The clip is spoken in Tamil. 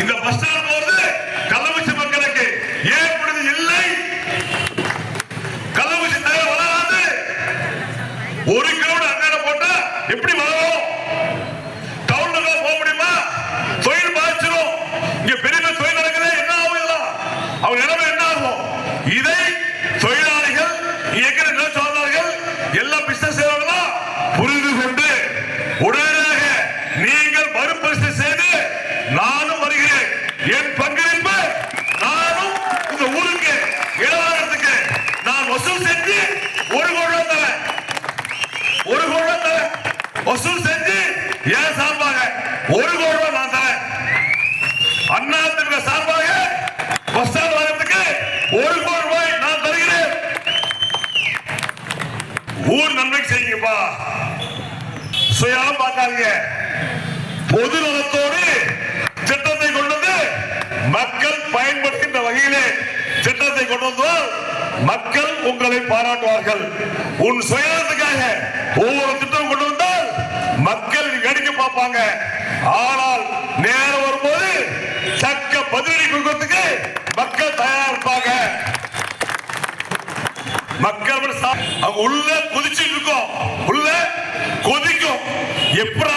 இந்த பஸ் ஸ்டாண்ட் போறது கள்ளக்குறிச்சி மக்களுக்கு. ஏன் விடுதி இல்லை? கள்ளக்குறிச்சி தேவை வளராது. ஒரு கிலோமீட்டர் அங்கே போட்டா எப்படி வளரும்? டவுனுக்கு போக முடியுமா? தொழில் பாதிச்சிடும் இங்க பெரிய பெரிய தொழில் நடக்குது என்ன ஆகும் இதெல்லாம்? அவங்க நிலைமை என்ன ஆகும்? இதை தொழிலாளிகள் இயக்கிற நிலச்சொல்லார்கள் எல்லா பிசினஸ் செய்வர்களும் புரிந்து கொண்டு உடனடியாக நீங்கள் மறுபரிசீலனை செய்து நானும் வருகிறேன் என் பங்களிப்பு நானும் இந்த ஊருக்கு இளவரத்துக்கு நான் வசூல் செஞ்சு ஒரு கோடி ரூபாய் ஒரு கோடி ரூபாய் வசூல் செஞ்சு ஏன் சார்பாக? ஒரு கோடி ரூபாய் நான் தரேன் அண்ணா திமுக சார்பாக பஸ் ஸ்டாண்ட் வாரத்துக்கு ஒரு கோடி ரூபாய் நான் தருகிறேன். ஊர் நன்மைக்கு செய்யுங்கப்பா. சுயம் பார்க்காதீங்க. பொது நலத்தோடு திட்டத்தை கொண்டு வந்து மக்கள் பயன்படுத்துகின்ற வகையிலே திட்டத்தை கொண்டு வந்தால் மக்கள் உங்களை பாராட்டுவார்கள். உன் சுயநலத்துக்காக ஒவ்வொரு திட்டம் கொண்டு வந்தால் மக்கள் வேடிக்கை பார்ப்பாங்க. ஆனால் நேரம் வரும்போது தக்க பதிலடி கொடுக்கறதுக்கு மக்கள் தயாரா இருப்பாங்க. மக்கள் அவங்க உள்ள கொதிச்சுட்டு இருக்கோம். உள்ள கொதிக்கும். எப்படி